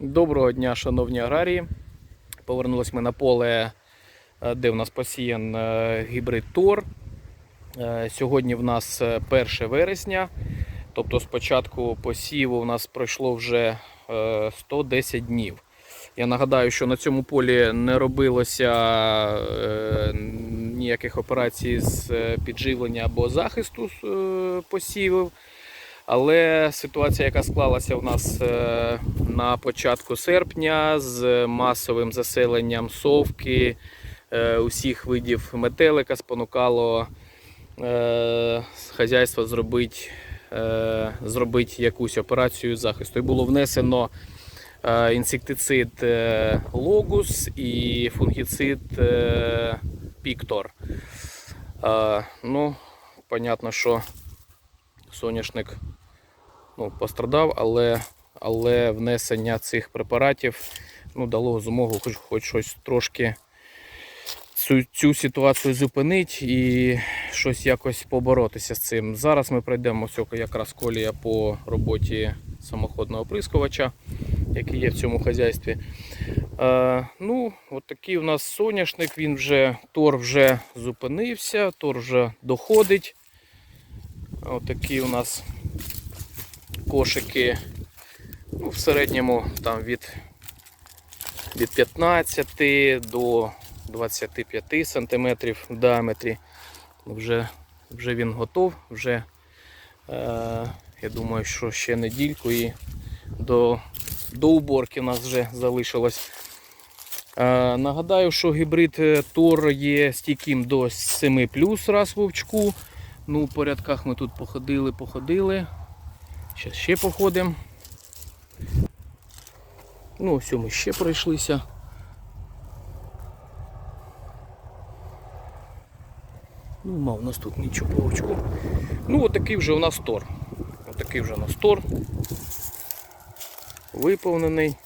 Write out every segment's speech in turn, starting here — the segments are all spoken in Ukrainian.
Доброго дня, шановні аграрії. Повернулись ми на поле, е, де в нас посіян е, гібрид Тор. Е, Сьогодні в нас е, 1 вересня, тобто з початку посіву у нас пройшло вже е, 110 днів. Я нагадаю, що на цьому полі не робилося ніяких операцій з підживлення або захисту посівів. Але ситуація, яка склалася у нас е, на початку серпня з масовим заселенням совки е, усіх видів метелика, спонукало е, хазяйство зробити, зробити якусь операцію захисту. І було внесено інсектицид логус і фунгіцид піктор. Ну, понятно, що соняшник ну, пострадав, але, але внесення цих препаратів ну, дало змогу хоч, хоч щось трошки цю, цю ситуацію зупинити і щось якось поборотися з цим. Зараз ми пройдемо все якраз колія по роботі самоходного оприскувача, який є в цьому хазяйстві. Е, ну, от такий у нас соняшник, він вже, тор вже зупинився, тор вже доходить. Отакі у нас кошики ну, в середньому там від, від 15 до 25 сантиметрів в діаметрі. Вже, вже він готов, вже е, я думаю, що ще недільку і до, до уборки у нас вже залишилось. Е, нагадаю, що гібрид е, Тор є стійким до 7 плюс раз вовчку. Ну, по рядках ми тут походили, походили. Зараз ще походимо. Ну, ось ми ще пройшлися. Ну, мав у нас тут нічого по. Ну, отакий вже у нас тор. Отакий вже у нас тор. Виповнений.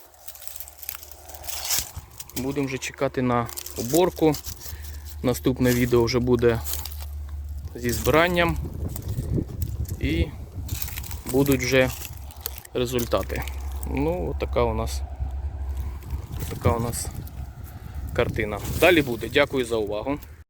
Будемо вже чекати на уборку. Наступне відео вже буде зі збиранням. І будуть вже результати. Ну, така у нас така у нас картина. Далі буде. Дякую за увагу.